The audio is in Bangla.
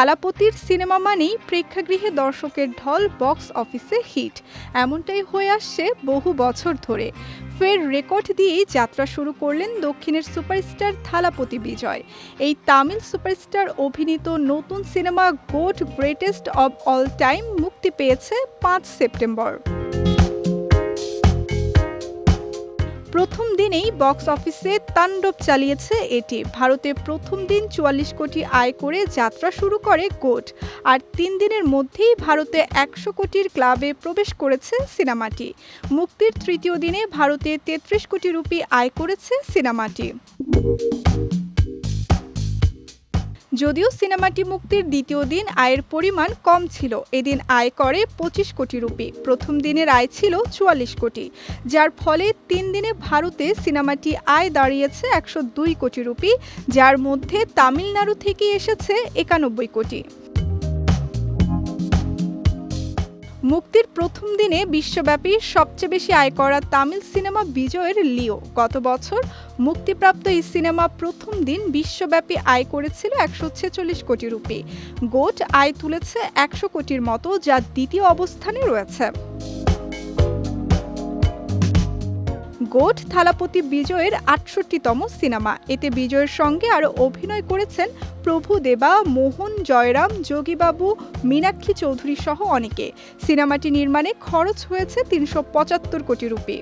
থালাপতির সিনেমা মানেই প্রেক্ষাগৃহে দর্শকের ঢল বক্স অফিসে হিট। এমনটাই হয়ে আসছে বহু বছর ধরে। ফের রেকর্ড দিয়েই যাত্রা শুরু করলেন দক্ষিণের সুপারস্টার থালাপতি বিজয়। এই তামিল সুপারস্টার অভিনীত নতুন cinema GOAT greatest of all time মুক্তি পেয়েছে পাঁচ সেপ্টেম্বর। প্রথম দিনেই বক্স অফিসে তাণ্ডব চালিয়েছে এটি। ভারতে প্রথম দিন চুয়াল্লিশ কোটি আয় করে যাত্রা শুরু করে গোট আর তিন দিনের মধ্যেই ভারতে একশো কোটির ক্লাবে প্রবেশ করেছে সিনেমাটি। মুক্তির তৃতীয় দিনে ভারতে তেত্রিশ কোটি রুপি আয় করেছে সিনেমাটি। যদিও সিনেমাটি মুক্তির দ্বিতীয় দিন আয়ের পরিমাণ কম ছিল। এদিন আয় করে পঁচিশ কোটি রুপি। প্রথম দিনের আয় ছিল চুয়াল্লিশ কোটি। যার ফলে তিন দিনে ভারতে সিনেমাটি আয় দাঁড়িয়েছে একশো দুই কোটি রুপি, যার মধ্যে তামিলনাড়ু থেকে এসেছে একানব্বই কোটি। মুক্তির প্রথম দিনে বিশ্বব্যাপী সবচেয়ে বেশি আয় করা তামিল সিনেমা বিজয়ের লিও। গত বছর মুক্তিপ্রাপ্ত এই সিনেমা প্রথম দিন বিশ্বব্যাপী আয় করেছিল একশো ছেচল্লিশ কোটি রুপি। গোট আয় তুলেছে একশো কোটির মতো, যা দ্বিতীয় অবস্থানে রয়েছে। গোট থালাপতি বিজয়ের আটষট্টিতম সিনেমা। এতে বিজয়ের সঙ্গে আরও অভিনয় করেছেন প্রভু দেবা, মোহন, জয়রাম, যোগীবাবু, মীনাক্ষী চৌধুরী সহ অনেকে। সিনেমাটি নির্মাণে খরচ হয়েছে তিনশো পঁচাত্তর কোটি রুপি।